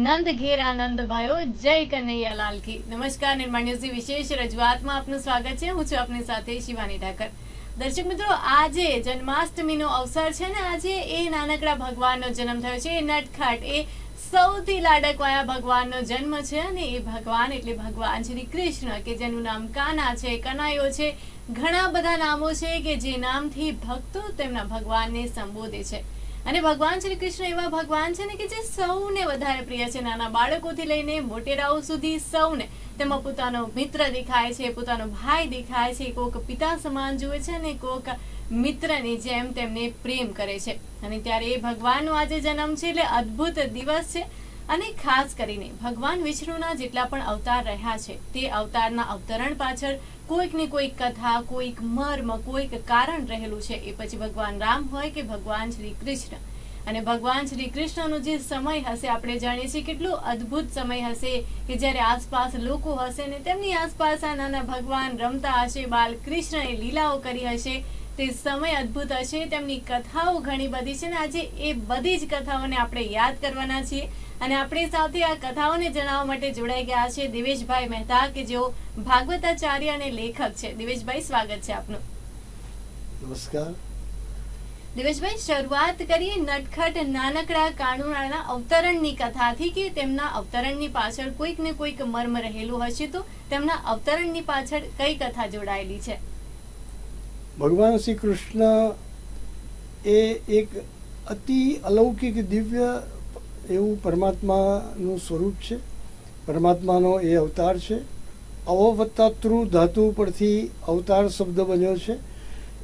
નંદ ઘેર આનંદ ભાઈઓ જય કનૈયા લાલ કી નમસ્કાર નિર્માણ વિશેષ રજૂઆતમાં આપનું સ્વાગત છે હું છું આપની સાથે શિવાની ઠાકર દર્શક મિત્રો આજે જન્માષ્ટમીનો અવસર છે ને આજે એ નાનકડા ભગવાનનો જન્મ થયો છે એ નટખાટ એ સૌથી લાડકવાયા ભગવાનનો જન્મ છે અને એ ભગવાન એટલે ભગવાન શ્રી કૃષ્ણ કે જેનું નામ કાના છે, કનાયો છે, ઘણા બધા નામો છે કે જે નામથી ભક્તો તેમના ભગવાનને સંબોધે છે। અને ભગવાન શ્રી કૃષ્ણ એવા ભગવાન છે ને કે જે સૌને વધારે પ્રિય છે. નાના બાળકોથી લઈને મોટેરાઓ સુધી સૌને. તેમાં પોતાનો મિત્ર દેખાય છે, પોતાનો ભાઈ દેખાય છે, કોક પિતા સમાન જુએ છે અને કોક મિત્રની જેમ તેમને પ્રેમ કરે છે. અને ત્યારે એ ભગવાનનો આજે જન્મ છે એટલે અદ્ભુત દિવસ છે. અને ખાસ કરીને ભગવાન વિષ્ણુના જેટલા પણ અવતાર રહ્યા છે, તે અવતારના અવતરણ પાછળ કોઈક ને કોઈક કથા, કોઈક મર્મ, કોઈક કારણ રહેલું છે, એ પછી ભગવાન રામ હોય કે ભગવાન શ્રી કૃષ્ણ. અને ભગવાન શ્રી કૃષ્ણનો જે સમય હશે, આપણે જાણીએ છીએ કેટલો અદ્ભુત સમય હશે કે જ્યારે આસપાસ લોકો હશે ને તેમની આસપાસ આ નાના ભગવાન રમતા હશે, બાલ કૃષ્ણએ લીલાઓ કરી હશે, તે સમય અદ્ભુત હશે, તેમની કથાઓ ઘણી બધી છે ને આજે એ બધી જ કથાઓને આપણે યાદ કરવાના છીએ. અને આપણી સાથે આ કથાઓને જણાવવા માટે જોડાઈ ગયા છે દિવેશભાઈ મહેતા કે જેઓ ભાગવતાચાર્ય અને લેખક છે. દિવેશભાઈ સ્વાગત છે આપનું. નમસ્કાર. દિવેશભાઈ શરૂઆત કરીએ નટખટ નાનકડા કાનુડાના અવતરણની કથાથી કે તેમના અવતરણની પાછળ કોઈક ને કોઈક મર્મ રહેલું હશે તો તેમના અવતરણની પાછળ કઈ કથા જોડાયેલી છે? ભગવાન શ્રી કૃષ્ણ એ એક અતિ અલૌકિક દિવ્ય એવું પરમાત્માનું સ્વરૂપ છે. પરમાત્માનો એ અવતાર છે. અવવત્તાતૃ ધાતુ પરથી અવતાર શબ્દ બન્યો છે.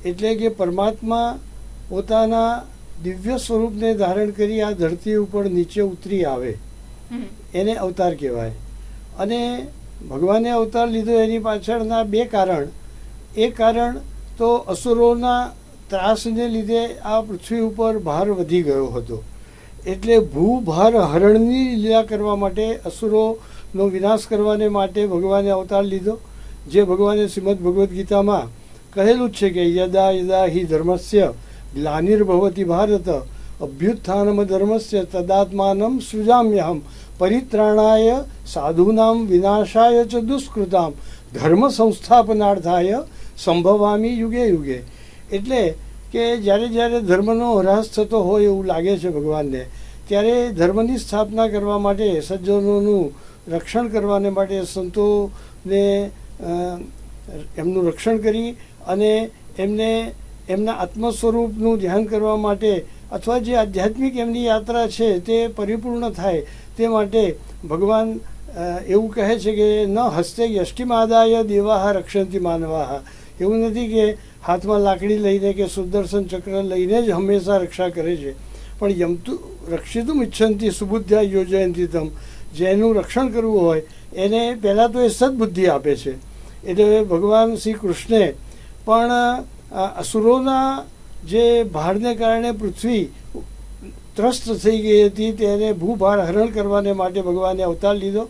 એટલે કે પરમાત્મા પોતાના દિવ્ય સ્વરૂપને ધારણ કરી આ ધરતી ઉપર નીચે ઉતરી આવે. એને અવતાર કહેવાય. અને ભગવાને અવતાર લીધો એની પાછળના બે કારણ. એક કારણ તો અસુરોના ત્રાસને લીધે આ પૃથ્વી ઉપર ભાર વધી ગયો હતો. એટલે ભૂભાર હરણની લીલા કરવા માટે, અસુરોનો વિનાશ કરવાને માટે ભગવાને અવતાર લીધો. જે ભગવાને શ્રીમદ ભગવદ્ ગીતામાં કહેલું જ છે કે, યદા યદા હિ ધર્મસ્ય ગ્લાનિર્ભવતી ભારત, અભ્યુત્થાનમ ધર્મસ્ય તદાત્માનમ સૃજામ્યહમ, પરિત્રાણાય સાધુનામ વિનાશાય ચ દુષ્કૃતામ ધર્મ સંસ્થાપનાર્થાય સંભવામી યુગે યુગે. એટલે કે જ્યારે જ્યારે ધર્મનો હ્રાસ થતો હોય એવું લાગે છે ભગવાનને, ત્યારે ધર્મની સ્થાપના કરવા માટે, સજ્જનોનું રક્ષણ કરવાને માટે સંતોને એમનું રક્ષણ કરી અને એમને, એમના આત્મ સ્વરૂપનું ધ્યાન કરવા માટે અથવા જે આધ્યાત્મિક એમની યાત્રા છે તે પરિપૂર્ણ થાય તે માટે ભગવાન એવું કહે છે કે ન હસ્તે યષ્ટિમાદાય દેવાહ રક્ષંતિ માનવાહ. એવું નથી કે હાથમાં લાકડી લઈને કે સુદર્શન ચક્ર લઈને જ હંમેશા રક્ષા કરે છે. પણ યમતું રક્ષિતું ઇચ્છનથી સુબુદ્ધ્યા યોજયંતી તમ જેનું રક્ષણ કરવું હોય, એને પહેલાં તો એ સદબુદ્ધિ આપે છે. એટલે ભગવાન શ્રી કૃષ્ણે પણ અસુરોના જે ભારને કારણે પૃથ્વી ત્રસ્ત થઈ ગઈ હતી, તેને ભૂભાર હરણ કરવાને માટે ભગવાને અવતાર લીધો.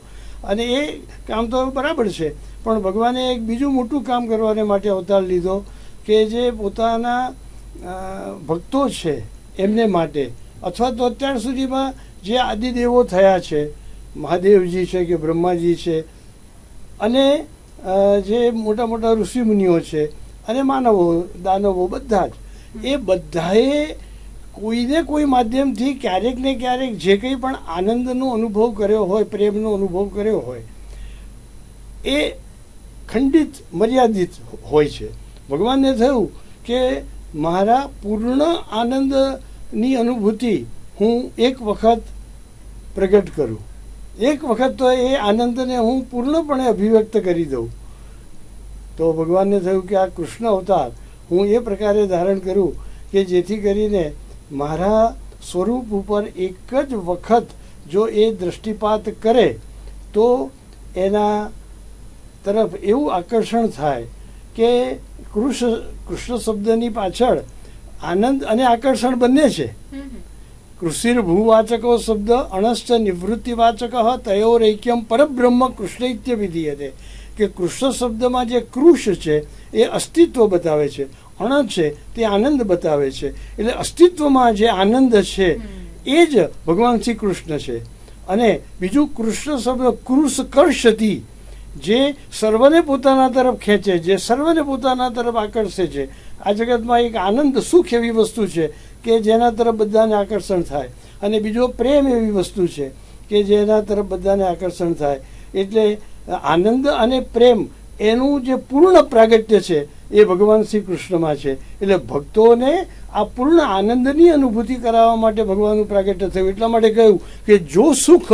અને એ કામ તો બરાબર છે. પણ ભગવાને એક બીજું મોટું કામ કરવાને માટે અવતાર લીધો કે જે પોતાના ભક્તો છે એમને માટે. અથવા તો અત્યાર સુધીમાં જે આદિદેવો થયા છે, મહાદેવજી છે કે બ્રહ્માજી છે, અને જે મોટા મોટા ઋષિમુનિઓ છે અને માનવો, દાનવો બધા જ, એ બધાએ કોઈને કોઈ માધ્યમથી ક્યારેક ને ક્યારેક જે કંઈ પણ આનંદનો અનુભવ કર્યો હોય, પ્રેમનો અનુભવ કર્યો હોય, એ ખંડિત મર્યાદિત હોય છે. ભગવાનને થયું કે મારા પૂર્ણ આનંદની અનુભૂતિ હું એક વખત પ્રગટ કરું. એક વખત તો એ આનંદને હું પૂર્ણપણે અભિવ્યક્ત કરી દઉં. તો ભગવાનને થયું કે આ કૃષ્ણ અવતાર હું એ પ્રકારે ધારણ કરું કે જેથી કરીને મારા સ્વરૂપ ઉપર એક જ વખત જો એ દૃષ્ટિપાત કરે, તો એના તરફ એવું આકર્ષણ થાય કે કૃષ્ણ કૃષ્ણ શબ્દની પાછળ આનંદ અને આકર્ષણ બંને છે. કૃષિર ભૂવાચકો શબ્દ અણશ્ચ નિવૃત્તિવાચક તયોરૈક્યમ પરબ્રહ્મ કૃષ્ણ ઇત્ય વિધીયતે. કે કૃષ્ણ શબ્દમાં જે કૃષ છે એ અસ્તિત્વ બતાવે છે. અણ છે તે આનંદ બતાવે છે. એટલે અસ્તિત્વમાં જે આનંદ છે એ જ ભગવાન શ્રી કૃષ્ણ છે. અને બીજું કૃષ્ણ શબ્દ કૃષ કર્ષતી જે સર્વને પોતાના તરફ ખેંચે છે સર્વને પોતાના તરફ આકર્ષે છે. આ જગતમાં એક આનંદ સુખ એવી વસ્તુ છે કે જેના તરફ બધાને આકર્ષણ થાય. અને બીજો પ્રેમ એવી વસ્તુ છે કે જેના તરફ બધાને આકર્ષણ થાય. એટલે આનંદ અને પ્રેમ એનું જે પૂર્ણ પ્રાગટ્ય છે એ ભગવાન શ્રી કૃષ્ણમાં છે. એટલે ભક્તોને આ પૂર્ણ આનંદની અનુભૂતિ કરાવવા માટે ભગવાનનું પ્રાગટ્ય થયું. એટલા માટે કહ્યું કે જો સુખ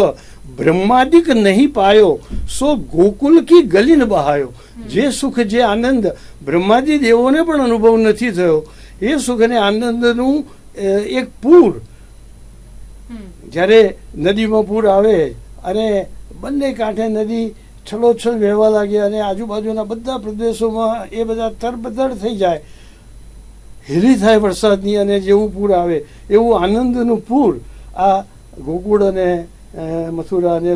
બ્રહ્માદિક નહીં પાયો સો ગોકુલ કી ગલીન બહાયો. જે સુખ જે આનંદ બ્રહ્માદિ દેવોને પણ અનુભવ નથી થયો એ સુખ અને આનંદનું એક પૂર. જ્યારે નદીમાં પૂર આવે અને બંને કાંઠે નદી છલોછલ વહેવા લાગે અને આજુબાજુના બધા પ્રદેશોમાં એ બધા તરબતર થઈ જાય. હેરી થાય વરસાદની અને જેવું પૂર આવે, એવું આનંદનું પૂર આ ગોકુળ અને મથુરા અને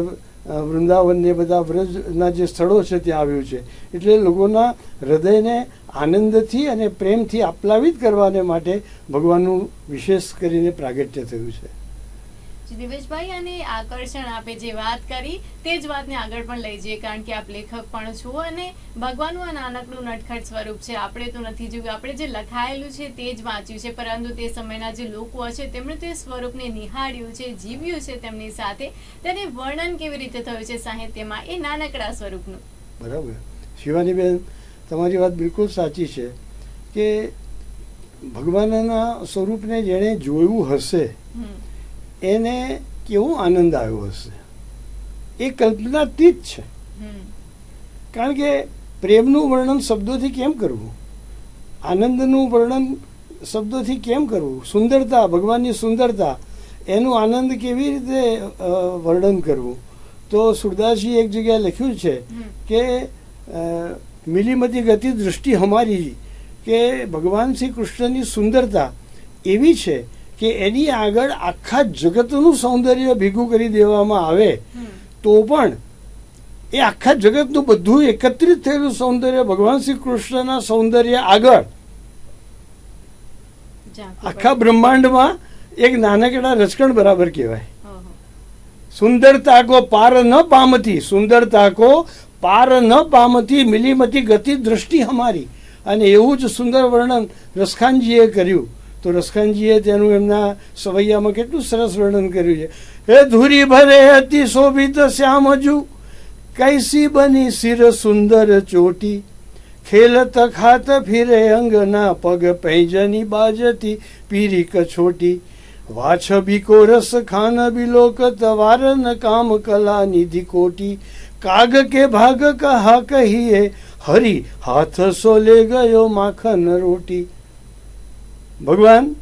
વૃંદાવનને બધા વ્રજના જે સ્થળો છે ત્યાં આવ્યું છે. એટલે લોકોના હૃદયને આનંદથી અને પ્રેમથી આપ્લાવિત કરવાને માટે ભગવાનનું વિશેષ કરીને પ્રાગટ્ય થયું છે. દિવેશભાઈ અને આકર્ષણ આપે જે વાત કરી તે જ વાતને આગળ પણ લઈ જઈએ કારણ કે આપ લેખક પણ છો અને ભગવાનનું આ નાનકડું નટખટ સ્વરૂપ છે. આપણે તો નથી જોયું આપણે જે લખાયેલું છે તે જ વાંચ્યું છે પરંતુ તે સમયના જે લોકો હશે તેમણે તે સ્વરૂપને નિહાળ્યું છે જીવ્યું છે તેમની સાથે. તેને વર્ણન કેવી રીતે થયું છે સાહિત્યમાં? એ નાનકડા સ્વરૂપનું. બરાબર. શિવાનીબેન તમારી વાત બિલકુલ સાચી છે કે ભગવાનના સ્વરૂપને જેણે જોયું હશે હમ. એને કેવો આનંદ આવ્યો હશે? એ કલ્પનાતીત છે. કારણ કે પ્રેમનું વર્ણન શબ્દોથી કેમ કરવું? આનંદનું વર્ણન શબ્દોથી કેમ કરવું? સુંદરતા ભગવાનની સુંદરતા એનું આનંદ કેવી રીતે વર્ણન કરવું? તો સુરદાસજી એક જગ્યાએ લખ્યું છે કે મિલીમતી ગતિ દૃષ્ટિ હમારી કે ભગવાન શ્રી કૃષ્ણની સુંદરતા એવી છે કે એની આગળ આખા જગતનું સૌંદર્ય ભેગું કરી દેવામાં આવે તો પણ એ આખા જગતનું બધું એકત્રિત થયેલું સૌંદર્ય ભગવાન શ્રી કૃષ્ણના સૌંદર્ય આગળ. આખા બ્રહ્માંડમાં એક નાનકડા રચકણ બરાબર કહેવાય. સુંદરતા કો પાર ન પામતી સુંદરતા કો પાર ન પામતી મિલીમતી ગતિ દૃષ્ટિ અમારી અને એવું જ સુંદર વર્ણન રસખાનજીએ કર્યું. તો રસખાનજીએ તેનું એમના સવૈયામાં કેટલું સરસ વર્ણન કર્યું છે. હે ધુરી ભરે અતિ શોભિત શ્યામજુ, કૈસી બની સિર સુંદર ચોટી ખેલત ખાત ફિરે અંગના પગ પૈજની બાજતી પીરી કછોટી વાછ બીકો ખાન બિલોકત વારન કામ કલા નિધિ કોટી, કાગ કે ભાગ કહા કહીએ હરી હાથ સોલે ગયો માખન રોટી. ભગવાન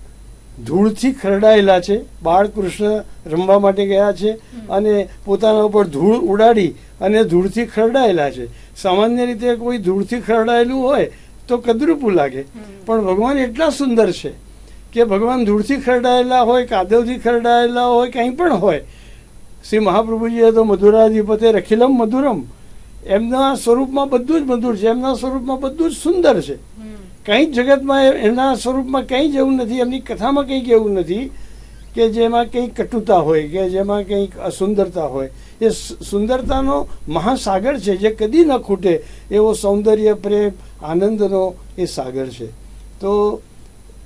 ધૂળથી ખરડાયેલા છે બાળકૃષ્ણ રમવા માટે ગયા છે અને પોતાના ઉપર ધૂળ ઉડાડી અને ધૂળથી ખરડાયેલા છે. સામાન્ય રીતે કોઈ ધૂળથી ખરડાયેલું હોય તો કદરૂપું લાગે. પણ ભગવાન એટલા સુંદર છે કે ભગવાન ધૂળથી ખરડાયેલા હોય કાદવથી ખરડાયેલા હોય કંઈ પણ હોય. શ્રી મહાપ્રભુજીએ તો મધુરાધિપતે રખીલમ મધુરમ એમના સ્વરૂપમાં બધું જ મધુર છે એમના સ્વરૂપમાં બધું જ સુંદર છે. કંઈ જ જગતમાં એમના સ્વરૂપમાં કંઈ જ એવું નથી એમની કથામાં કંઈક એવું નથી કે જેમાં કંઈક કટુતા હોય કે જેમાં કંઈક અસુંદરતા હોય. એ સુંદરતાનો મહાસાગર છે જે કદી ન ખૂટે એવો સૌંદર્ય પ્રેમ આનંદનો એ સાગર છે. તો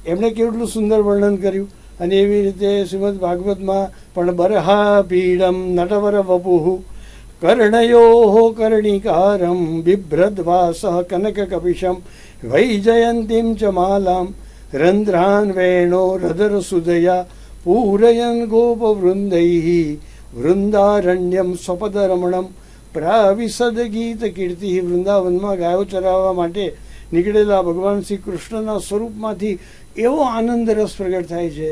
એમણે કેટલું સુંદર વર્ણન કર્યું? અને એવી રીતે શ્રીમદ ભાગવતમાં પણ બરહા પીડમ નટવર વપુઃ કર્ણયો कर्णिकारं વૈજયંતીમ ચ માલામ રંધ્રાન વેણો રદર સુદયા પૂરયન ગોપ વૃંદૈ વૃંદારણ્યમ સ્વપદરમણમ પ્રાવિસદ ગીત કીર્તિ વૃંદાવનમાં ગાયો ચરાવવા માટે નીકળેલા ભગવાન શ્રી કૃષ્ણના સ્વરૂપમાંથી એવો આનંદ રસ પ્રગટ થાય છે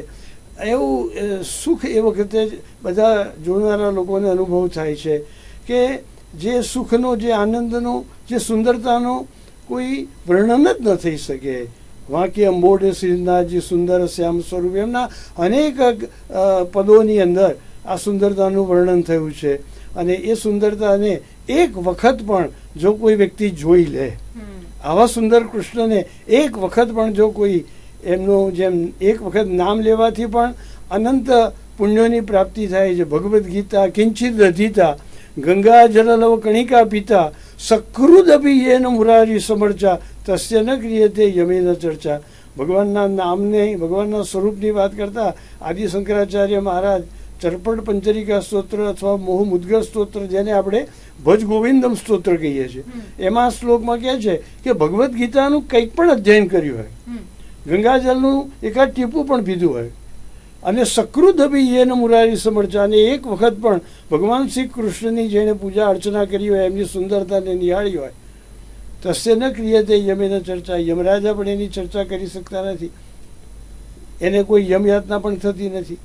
એવું સુખ એ વખતે બધા જોનારા લોકોને અનુભવ થાય છે કે જે સુખનો જે આનંદનો જે સુંદરતાનો કોઈ વર્ણન જ ન થઈ શકે. વાંકી અંબોડે શ્રીનાથજી સુંદર શ્યામ સ્વરૂપ એમના અનેક પદોની અંદર આ સુંદરતાનું વર્ણન થયું છે. અને એ સુંદરતાને એક વખત પણ જો કોઈ વ્યક્તિ જોઈ લે આવા સુંદર કૃષ્ણને એક વખત પણ જો કોઈ એમનું જેમ એક વખત નામ લેવાથી પણ અનંત પુણ્યોની પ્રાપ્તિ થાય છે. ભગવદ્ ગીતા કિંચિત અધીતા ગંગા જલલવ કણિકા પિતા સકૃદ અભી યેન મુરારી સમર્ચા તસ્ય ન ક્રિયતે યમેન ચર્ચા. ભગવાનના નામને ભગવાનના સ્વરૂપની વાત કરતા આદિ શંકરાચાર્ય મહારાજ ચરપટ પંચરિકા સ્તોત્ર અથવા મોહ મુદગર સ્તોત્ર જેને આપણે ભજ ગોવિંદમ સ્તોત્ર કહીએ છીએ. એમાં શ્લોકમાં કહે છે કે ભગવદ્ ગીતાનું કંઈક પણ અધ્યયન કર્યું હોય. ગંગાજળનું એકાદ ટીપું પણ પીધું હોય અને સકૃત અભી મુરારી સમર્ચા એક વખત પણ ભગવાન શ્રી કૃષ્ણની જેણે પૂજા અર્ચના કરી હોય એમની સુંદરતાને નિહાળી હોય તસ્ય ન ક્રિયતે યમેન ચર્ચા. યમરાજા પણ એની ચર્ચા કરી શકતા નથી. એને કોઈ યમયાતના પણ થતી નથી.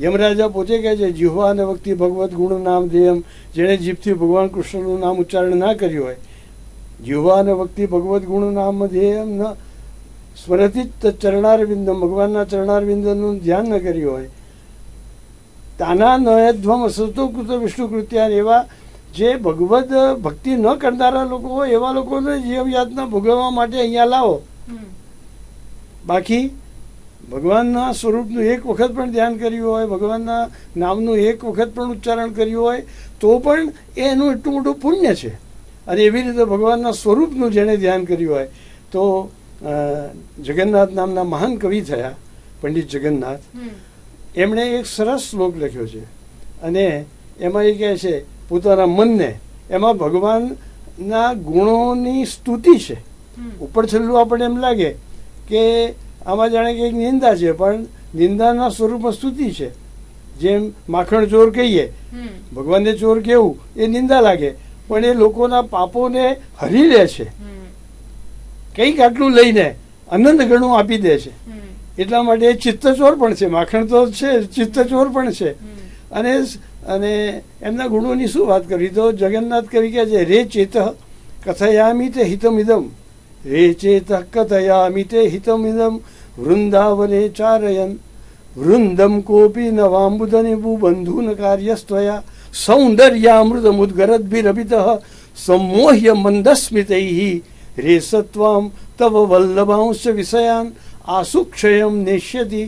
યમરાજા પોતે કહે છે જીહવા અને વક્તિ ભગવત ગુણ નામ દેયમ જેણે જીભથી ભગવાન કૃષ્ણનું નામ ઉચ્ચારણ ના કર્યું હોય જીહવા અને વક્તિ ભગવત ગુણ નામ ધ્યેયમ ન સ્મરતી ચરણારવિંદ ભગવાનના ચરણારવિંદનું ધ્યાન ન કર્યું હોય. તાના નયધ્વમ અસતો કૃત વિષ્ણુ કૃત્યાન એવા જે ભગવદ ભક્તિ ન કરનારા લોકો હોય એવા લોકોને જીવ યાતના ભોગવવા માટે અહીંયા લાવો. બાકી ભગવાનના સ્વરૂપનું એક વખત પણ ધ્યાન કર્યું હોય ભગવાનના નામનું એક વખત પણ ઉચ્ચારણ કર્યું હોય તો પણ એ એનું એટલું મોટું પુણ્ય છે. અને એવી રીતે ભગવાનના સ્વરૂપનું જેણે ધ્યાન કર્યું હોય તો જગન્નાથ નામના મહાન કવિ થયા પંડિત જગન્નાથ. એમણે એક સરસ શ્લોક લખ્યો છે. અને એમાં એ કહે છે પોતાના મનને. એમાં ભગવાનના ગુણોની સ્તુતિ છે. ઉપર છેલ્લું આપણને એમ લાગે કે આમાં જાણે કે એક નિંદા છે પણ નિંદાના સ્વરૂપમાં સ્તુતિ છે. જેમ માખણ ચોર કહીએ ભગવાનને ચોર કેવું એ નિંદા લાગે. પણ એ લોકોના પાપોને હરી લે છે. કંઈક આટલું લઈને અનંત ગણું આપી દે છે. એટલા માટે ચિત્તચોર પણ છે માખણ તો છે ચિત્તચોર પણ છે. અને અને એમના ગુણોની શું વાત કરી તો જગન્નાથ કવિ કે છે રે ચેત કથયામી તે હિતમિદમ. રે ચેત કથયામી તે હિતમિદમ વૃંદાવને ચારયન વૃંદમ કોપી નવાંબુધને બંધુન કાર્યસ્ત્વયા સૌંદર્યામૃતમુદ્ગરદ્ભિરભિત સંમોહ્ય મંદસ્મિતૈ. રે સત્વામ તવ વલ્લભાંશ વિષયાન આસુક્ષયમ નેષ્યતિ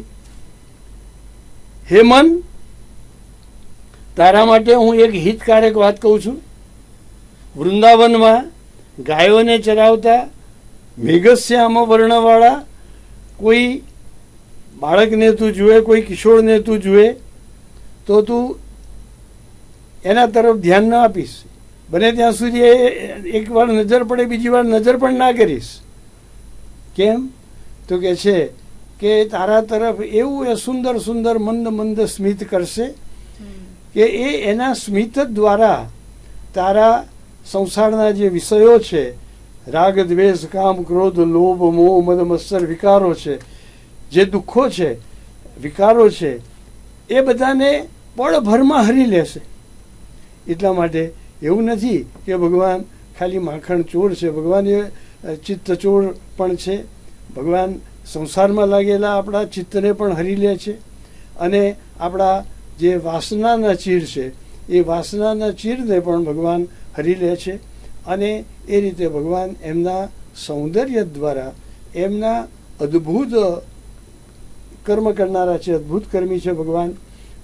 હે મન તારા માટે હું એક હિતકારક વાત કહું છું વૃંદાવનમાં ગાયોને ચરાવતા મેઘશ્યામ વર્ણવાળા કોઈ બાળકને તું જુએ કોઈ કિશોરને તું જુએ તો તું એના તરફ ધ્યાન ના આપીશ બને ત્યાં સુધી એ એક વાર નજર પડે, બીજી વાર નજર પણ ના કરીશ. કેમ? તો કે છે કે તારા તરફ એવું એ સુંદર સુંદર, મંદ મંદ સ્મિત કરશે કે એ એના સ્મિત દ્વારા તારા સંસારના જે વિષયો છે, રાગ, દ્વેષ, કામ, ક્રોધ, લોભ, મોહ, મદ, મત્સર, વિકારો છે, જે દુઃખો છે, વિકારો છે, એ બધાને પળભરમાં હરી લેશે. એટલા માટે એવું નથી કે ભગવાન ખાલી માખણ ચોર છે. ભગવાન એ ચિત્ત ચોર પણ છે. ભગવાન સંસારમાં લાગેલા આપણા ચિત્તને પણ હરી લે છે. અને આપણા જે વાસનાના ચીર છે, એ વાસનાના ચીરને પણ ભગવાન હરી લે છે. અને એ રીતે ભગવાન એમના સૌંદર્ય દ્વારા એમના અદ્ભુત કર્મ કરનારા છે, અદ્ભુત કર્મી છે ભગવાન.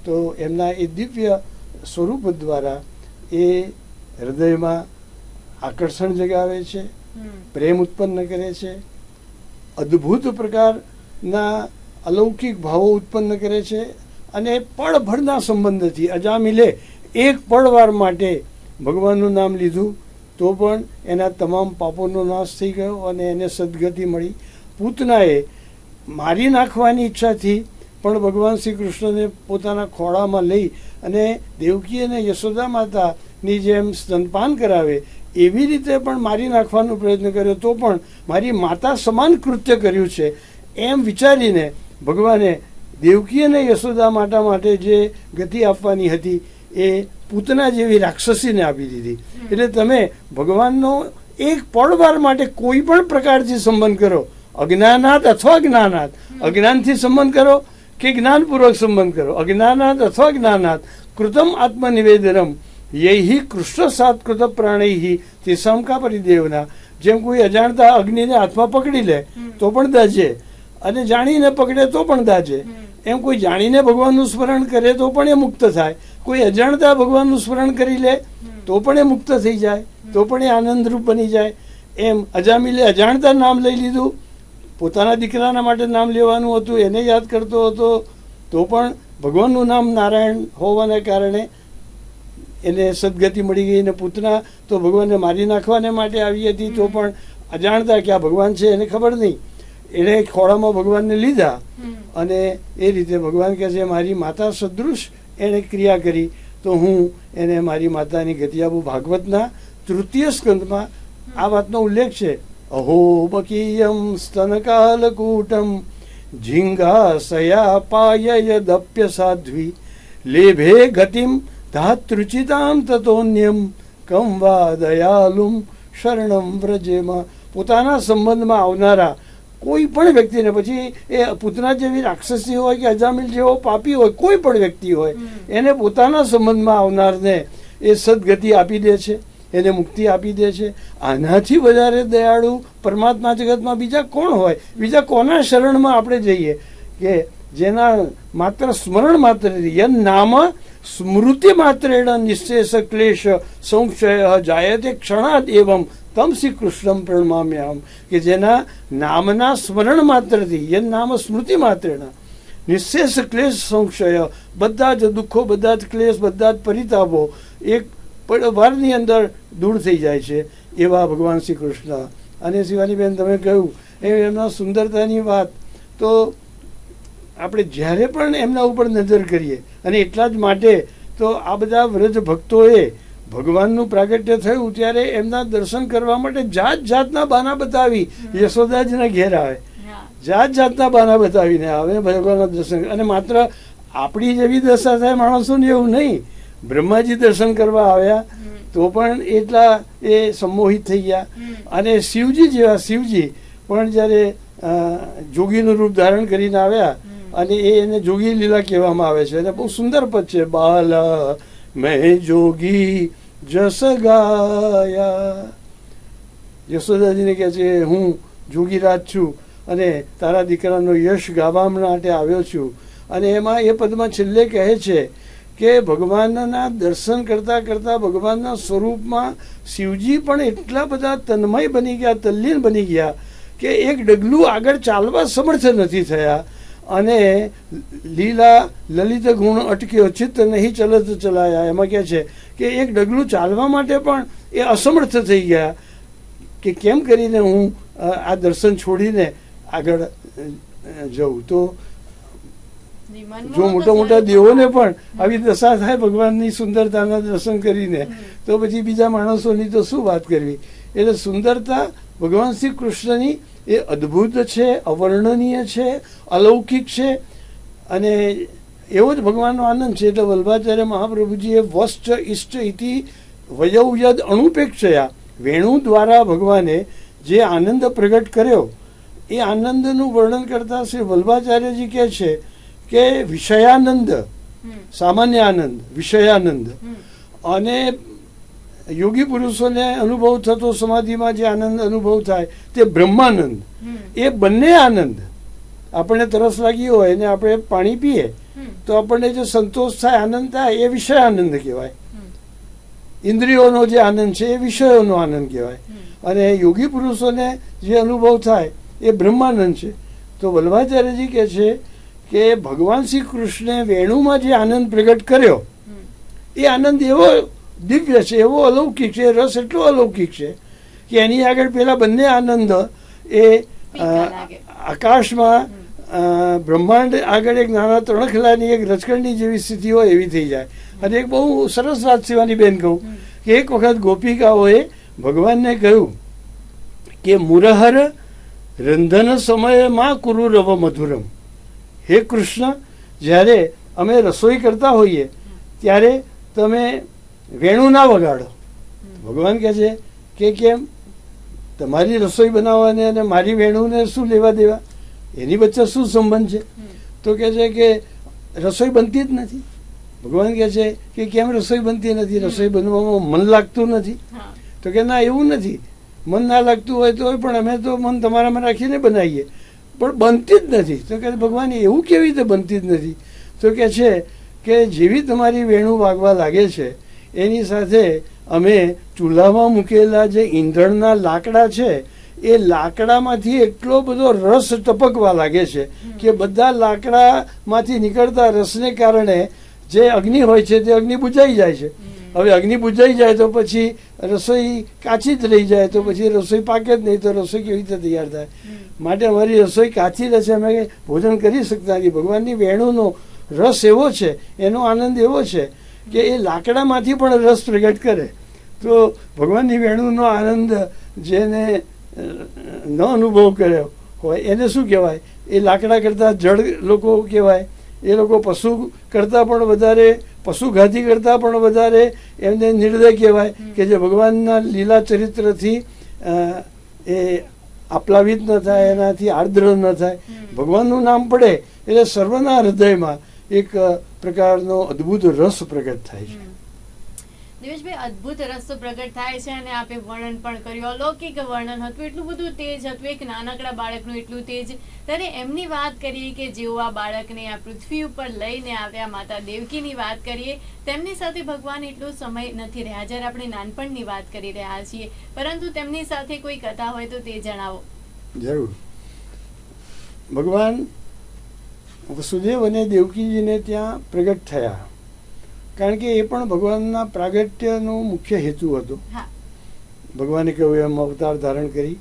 તો એમના એ દિવ્ય સ્વરૂપ દ્વારા એ હૃદયમાં આકર્ષણ જગાવે છે પ્રેમ ઉત્પન્ન કરે છે અદ્ભુત પ્રકારના અલૌકિક ભાવો ઉત્પન્ન કરે છે અને પળભરના સંબંધથી અજામિલે એક પળવાર માટે ભગવાનનું નામ લીધું તો પણ એના તમામ પાપોનો નાશ થઈ ગયો અને એને સદગતિ મળી. પૂતનાએ મારી નાખવાની ઈચ્છાથી પણ ભગવાન શ્રી કૃષ્ણને પોતાના ખોળામાં લઈ અને દેવકી અને યશોદા માતાની જેમ સ્તનપાન કરાવે એવી રીતે પણ મારી નાખવાનો પ્રયત્ન કર્યો તો પણ મારી માતા સમાન કૃત્ય કર્યું છે એમ વિચારીને ભગવાને દેવકી અને યશોદા માતા માટે જે ગતિ આપવાની હતી એ પૂતના જેવી રાક્ષસીને આપી દીધી. એટલે તમે ભગવાનનો એક પળવાર માટે કોઈ પણ પ્રકારથી સંબંધ કરો. અજ્ઞાનાત અથવા જ્ઞાનાત અજ્ઞાનથી સંબંધ કરો કે જ્ઞાનપૂર્વક સંબંધ કરો? અજ્ઞાનાત અથવા જ્ઞાનાત કૃતમ આત્મનિવેદનમ. યૈહિ કૃષ્ણ સાત્કૃત તે તેસામ કા પરિદેવના જેમ કોઈ અજાણતા અગ્નિને હાથમાં પકડી લે તો પણ દાજે. અને જાણીને પકડે તો પણ દાજે. એમ કોઈ જાણીને ભગવાનનું સ્મરણ કરે તો પણ એ મુક્ત થાય. કોઈ અજાણતા ભગવાનનું સ્મરણ કરી લે તો પણ એ મુક્ત થઈ જાય. તો પણ એ આનંદરૂપ બની જાય. એમ અજામિલે અજાણતા નામ લઈ લીધું. પોતાના દીકરાના માટે નામ લેવાનું હતું એને યાદ કરતો હતો. તો પણ ભગવાનનું નામ નારાયણ હોવાને કારણે એને સદગતિ મળી ગઈ અને પૂતના તો ભગવાનને મારી નાખવાને માટે આવી હતી. તો પણ અજાણતા કે આ ભગવાન છે એને ખબર નહીં. એણે ખોળામાં ભગવાનને લીધા અને એ રીતે ભગવાન કહે છે મારી માતા સદૃશ એણે ક્રિયા કરી. તો હું એને મારી માતાની ગતિ આપું ભાગવતના તૃતીય સ્કંદમાં આ વાતનો ઉલ્લેખ છે. અહો બકીયમ સ્તનકાલકૂટમ સયાપાય દપ્ય સાધ્વી. લેભે ગતિમ ધાતૃચિતામ તતોન્યમ કમ વા દયાલુમ શરણમ વ્રજેમાં. પોતાના સંબંધમાં આવનારા કોઈ પણ વ્યક્તિને પછી એ પૂતના જેવી રાક્ષસી હોય કે અજામિલ જેવો પાપી હોય કોઈ પણ વ્યક્તિ હોય એને પોતાના સંબંધમાં આવનારને એ સદગતિ આપી દે છે એને મુક્તિ આપી દે છે. આનાથી વધારે દયાળુ પરમાત્મા જગતમાં બીજા કોણ હોય? બીજા કોના શરણમાં આપણે જઈએ? કે જેના માત્ર સ્મરણ માત્ર યન નામ સ્મૃતિ માત્રેણ નિશ્ચેષ ક્લેશ સંશય જાયતે ક્ષણાદ એવમ તમ શ્રી કૃષ્ણમ પ્રણમામ્યામ કે જેના નામના સ્મરણ માત્રથી, યન નામ સ્મૃતિ માત્રેણ નિશ્ચેષ ક્લેશ સંશય, બધા જ દુઃખો, બધા જ ક્લેશ, બધા જ પરિતાપો એક વારની અંદર દૂર થઈ જાય છે, એવા ભગવાન શ્રી કૃષ્ણ. અને શિવાનીબેન, તમે કહ્યું એ એમના સુંદરતાની વાત, તો આપણે જ્યારે પણ એમના ઉપર નજર કરીએ અને એટલા જ માટે તો આ બધા વ્રજ ભક્તોએ ભગવાનનું પ્રાગટ્ય થયું ત્યારે એમના દર્શન કરવા માટે જાત જાતના બાના બતાવી યશોદાજીના ઘેર આવે જાત જાતના બાના બતાવીને આવે ભગવાનના દર્શન અને માત્ર આપણી જેવી દશા થાય માણસોની એવું નહીં બ્રહ્માજી દર્શન કરવા આવ્યા તો પણ એટલા એ સંમોહિત થઈ ગયા અને શિવજી જેવા શિવજી પણ જ્યારે જોગીનું રૂપ ધારણ કરીને આવ્યા. અને એ એને જોગી લીલા કહેવામાં આવે છે. અને બહુ સુંદર પદ છે. બાલ, મેં જોગી જસ ગાયા. યશોદાજીને કહે છે, હું જોગીરાજ છું અને તારા દીકરાનો યશ ગાવા માટે આવ્યો છું. અને એમાં એ પદમાં છેલ્લે કહે છે કે ભગવાનના દર્શન કરતા કરતા ભગવાનના સ્વરૂપમાં શિવજી પણ એટલા બધા તન્મય બની ગયા, તલ્લીન બની ગયા કે એક ડગલું આગળ ચાલવા સમર્થ નથી થયા. અને લીલા લલિત ગુણ અટક્યો ચિત્ત નહીં ચલત ચલાયા. એમાં કહે છે કે એક ડગલું ચાલવા માટે પણ એ અસમર્થ થઈ ગયા કે કેમ કરીને હું આ દર્શન છોડીને આગળ જઉં. તો જો મોટા મોટા દેવોને પણ આવી દશા થાય ભગવાનની સુંદરતાના દર્શન કરીને તો પછી બીજા માણસોની તો શું વાત કરવી? એટલે સુંદરતા ભગવાન શ્રી કૃષ્ણની એ અદ્ભુત છે અવર્ણનીય છે અલૌકિક છે. અને એવો જ ભગવાનનો આનંદ છે એટલે વલ્ભાચાર્ય મહાપ્રભુજીએ વસ્ટ ઇષ્ટ ઇતિ વયવયદ અણુપેક્ષયા. વેણુ દ્વારા ભગવાને જે આનંદ પ્રગટ કર્યો એ આનંદનું વર્ણન કરતા શ્રી વલ્ભાચાર્યજી કહે છે કે વિષયાનંદ સામાન્ય આનંદ વિષયાનંદ. અને યોગી પુરુષોને અનુભવ થતો સમાધિમાં જે આનંદ અનુભવ થાય તે બ્રહ્માનંદ. એ બંને આનંદ. આપણને તરસ લાગી હોય અને આપણે પાણી પીએ તો આપણને જે સંતોષ થાય આનંદ થાય એ વિષય આનંદ કહેવાય. ઇન્દ્રિયોનો જે આનંદ છે એ વિષયોનો આનંદ કહેવાય. અને યોગી પુરુષોને જે અનુભવ થાય એ બ્રહ્માનંદ છે. તો વલ્ભાચાર્યજી કહે છે કે ભગવાન શ્રી કૃષ્ણે વેણુમાં જે આનંદ પ્રગટ કર્યો એ આનંદ એવો દિવ્ય છે એવો અલૌકિક છે રસ એટલો અલૌકિક છે કે એની આગળ પેલા બંને આનંદ એ. આકાશમાં બ્રહ્માંડ આગળ એક નાના તણખલાની એક રચકણની જેવી સ્થિતિ હોય એવી થઈ જાય. અને એક બહુ સરસ વાત સેવાની બેન કહું કે એક વખત ગોપિકાઓએ ભગવાનને કહ્યું કે મુરહર રંધન સમયે માં કુરુ રવ મધુરમ. હે કૃષ્ણ જ્યારે અમે રસોઈ કરતા હોઈએ ત્યારે તમે વેણું ના વગાડો. ભગવાન કહે છે કે કેમ? તમારી રસોઈ બનાવવાને અને મારી વેણુને શું લેવા દેવા? એની વચ્ચે શું સંબંધ છે? તો કહે છે કે રસોઈ બનતી જ નથી. ભગવાન કહે છે કે કેમ રસોઈ બનતી નથી? રસોઈ બનવામાં મન લાગતું નથી. તો કે ના, એવું નથી. મન ના લાગતું હોય તો પણ અમે તો મન તમારામાં રાખીને બનાવીએ. પણ બનતી જ નથી. તો કે ભગવાન એવું કેવી રીતે બનતી જ નથી? તો કે છે કે જેવી તમારી વેણું વાગવા લાગે છે એની સાથે અમે ચૂલામાં મૂકેલા જે ઈંધણના લાકડા છે, એ લાકડામાંથી એટલો બધો રસ ટપકવા લાગે છે કે બધા લાકડામાંથી નીકળતા રસને કારણે જે અગ્નિ હોય છે તે અગ્નિ બુજાઈ જાય છે. હવે અગ્નિ બુજાઈ જાય તો પછી રસોઈ કાચી જ રહી જાય, તો પછી રસોઈ પાકે જ નહીં તો રસોઈ કેવી રીતે તૈયાર થાય? માટે અમારી રસોઈ કાચી રહેશે અમે ભોજન કરી શકતા નથી. ભગવાનની વેણુનો રસ એવો છે, એનો આનંદ એવો છે કે એ લાકડામાંથી પણ રસ પ્રગટ કરે. તો ભગવાનની વેણુનો આનંદ જેને ન અનુભવ કર્યો હોય એને શું કહેવાય? એ લાકડા કરતાં જળ લોકો કહેવાય. એ લોકો પશુ કરતાં પણ વધારે પશુઘાતી કરતાં પણ વધારે એમને નિર્દય કહેવાય કે જે ભગવાનના લીલા ચરિત્રથી એ આપ્લાવિત ન થાય એનાથી આર્દ્ર ન થાય. ભગવાનનું નામ પડે એટલે સર્વના હૃદયમાં એક પ્રકારનો અદ્ભુત રસ પ્રગટ થાય છે. દિવેશભાઈ અદ્ભુત રસ્તો પ્રગટ થાય છે અને આપે વર્ણન પણ કર્યું. અલૌકિક વર્ણન હતું એટલું બધું તેજ હતું. એક નાનકડા બાળકનું એટલું તેજ. ત્યારે એમની વાત કરીએ કે જેઓ આ બાળકને આ પૃથ્વી ઉપર લઈને આવ્યા માતા દેવકીની વાત કરીએ તેમની સાથે ભગવાન એટલો સમય નથી રહ્યા જ્યારે આપણે નાનપણની વાત કરી રહ્યા છીએ. પરંતુ તેમની સાથે કોઈ કથા હોય તો તે જણાવો. જરૂર. ભગવાન વસુદેવ અને દેવકીજીને ત્યાં પ્રગટ થયા. કારણ કે એ પણ ભગવાનના પ્રાગટ્યનો મુખ્ય હેતુ હતો. ભગવાને કહ્યું એમ અવતાર ધારણ કરી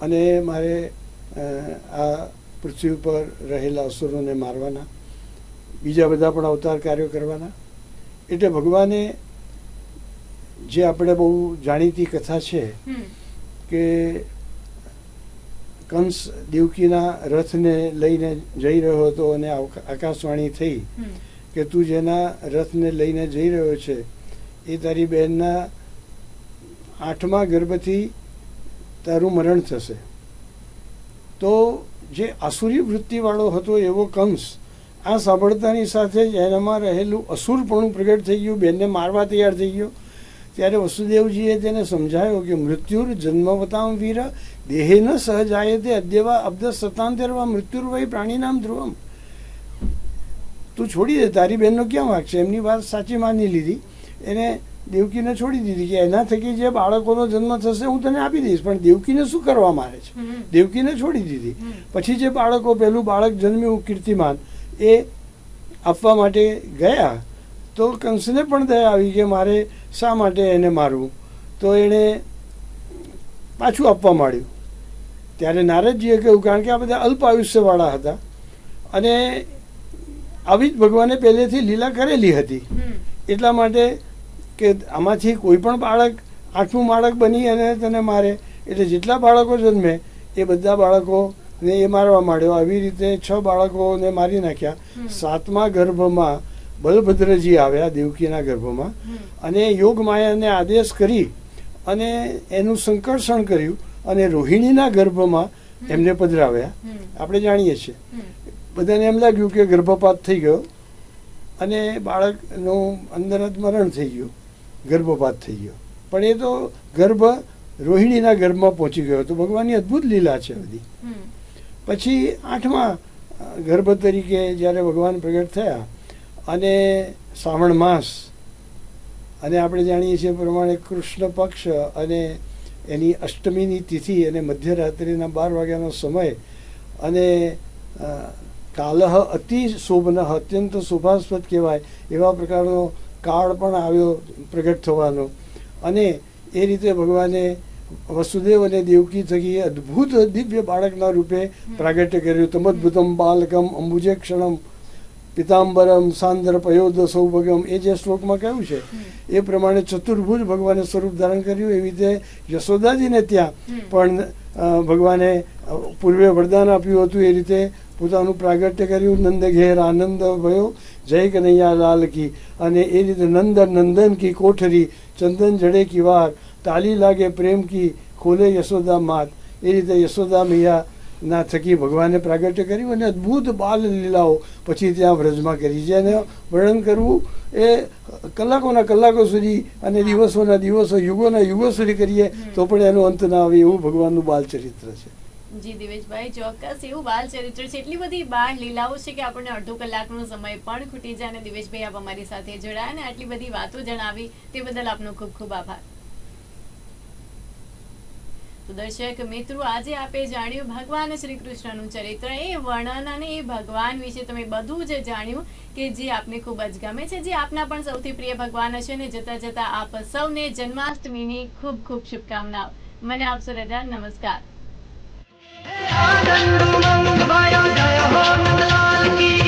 અને મારે આ પૃથ્વી ઉપર રહેલા અસુરોને મારવાના બીજા બધા પણ અવતાર કાર્યો કરવાના. એટલે ભગવાને જે આપણે બહુ જાણીતી કથા છે કે કંસ દેવકીના રથને લઈને જઈ રહ્યો હતો અને આકાશવાણી થઈ કે તું જેના રથને લઈને જઈ રહ્યો છે એ તારી બહેનના આઠમા ગર્ભથી તારું મરણ થશે. તો જે આસુરી વૃત્તિવાળો હતો એવો કંસ આ સાંભળતાની સાથે જ એનામાં રહેલું અસુરપણું પ્રગટ થઈ ગયું બેનને મારવા તૈયાર થઈ ગયો. ત્યારે વસુદેવજીએ તેને સમજાયો કે મૃત્યુર જન્મવતામ વીર દેહે ન સહજાય તે અદ્યવા અબ્દ સતાંતરવા મૃત્યુર્વય પ્રાણીનામ ધ્રુવમ. તું છોડી દે તારી બહેનનો ક્યાં વાંક છે? એમની વાત સાચી માની લીધી. એને દેવકીને છોડી દીધી કે એના થકી જે બાળકોનો જન્મ થશે હું તને આપી દઈશ પણ દેવકીને શું કરવા મારે છે? દેવકીને છોડી દીધી. પછી જે બાળકો પહેલું બાળક જન્મ્યું કીર્તિમાન એ આપવા માટે ગયા. તો કંસને પણ દયા આવી કે મારે શા માટે એને મારવું? તો એણે પાછું આપવા માંડ્યું. ત્યારે નારદજીએ કહ્યું કારણ કે આ બધા અલ્પ આયુષ્યવાળા હતા અને આવી જ ભગવાને પહેલેથી લીલા કરેલી હતી. એટલા માટે કે આમાંથી કોઈ પણ બાળક આઠમું બાળક બની અને તને મારે. એટલે જેટલા બાળકો જન્મે એ બધા બાળકોને એ મારવા માંડ્યો. આવી રીતે છ બાળકોને મારી નાખ્યા. સાતમા ગર્ભમાં બલભદ્રજી આવ્યા દેવકીના ગર્ભમાં અને યોગ માયાને આદેશ કરી અને એનું સંકર્ષણ કર્યું અને રોહિણીના ગર્ભમાં એમને પધરાવ્યા. આપણે જાણીએ છીએ. બધાને એમ લાગ્યું કે ગર્ભપાત થઈ ગયો અને બાળકનું અંદર જ મરણ થઈ ગયું ગર્ભપાત થઈ ગયો. પણ એ તો ગર્ભ રોહિણીના ગર્ભમાં પહોંચી ગયો તો ભગવાનની અદ્ભુત લીલા છે બધી. પછી આઠમા ગર્ભ તરીકે જ્યારે ભગવાન પ્રગટ થયા અને શ્રાવણ માસ, અને આપણે જાણીએ છીએ પ્રમાણે કૃષ્ણ પક્ષ અને એની અષ્ટમીની તિથિ અને મધ્યરાત્રિના બાર વાગ્યાનો સમય અને કાલહ અતિ શોભન, અત્યંત શોભાસ્પદ કહેવાય એવા પ્રકારનો કાળ પણ આવ્યો પ્રગટ થવાનો. અને એ રીતે ભગવાને વસુદેવ અને દેવકી થકી અદ્ભુત દિવ્ય બાળકના રૂપે પ્રાગટ્ય કર્યું. તમદ્ભુતમ બાલકમ અંબુજે ક્ષણમ પિતાંબરમ સાંદર પયોદ સૌભગમ એ જે શ્લોકમાં કહ્યું છે એ પ્રમાણે ચતુર્ભુજ ભગવાને સ્વરૂપ ધારણ કર્યું. એવી રીતે યશોદાજીને ત્યાં પણ ભગવાને પૂર્વે વરદાન આપ્યું હતું. એ રીતે પોતાનું પ્રાગટ્ય કર્યું. નંદ ઘેર આનંદ ભયો જય કનૈયા લાલ કી. અને એ રીતે નંદ નંદન કી કોઠરી ચંદન જડે કી વાર તાલી લાગે પ્રેમ કી ખોલે યશોદા માત. એ રીતે યશોદા મૈયા ના થકી ભગવાને પ્રાગટ્ય કર્યું અને અદ્ભુત બાલ લીલાઓ પછી ત્યાં વ્રજમાં કરી જેને વર્ણન કરવું એ કલાકોના કલાકો સુધી અને દિવસોના દિવસો યુગોના યુગો સુધી કરીએ તો પણ એનો અંત ના આવે એવું ભગવાનનું બાલ ચરિત્ર છે. જી દિવેશભાઈ ચોક્કસ એવું બાલ ચરિત્ર છે. એટલી બધી બાળ લીલાઓ છે કે આપણને અડધો કલાકનો સમય પણ ખૂટી જાય અને દિવેશભાઈ આપ અમારી સાથે જોડાયા અને આટલી બધી વાતો જણાવી તે બદલ આપનો ખૂબ ખૂબ આભાર. તો દર્શક મિત્રો, આજે આપે જાણ્યું ભગવાન શ્રી કૃષ્ણનું ચરિત્ર. એ વર્ણન અને એ ભગવાન વિશે તમે બધું જ જાણ્યું કે જે આપને ખૂબ જ ગમે છે, જે આપના પણ સૌથી પ્રિય ભગવાન હશે ને જતા જતા આપ સૌને જન્માષ્ટમીની ખૂબ ખૂબ શુભકામનાઓ. મને આપ રજા નમસ્કાર. આનંદ મંગભાયો જય હો લાલ કી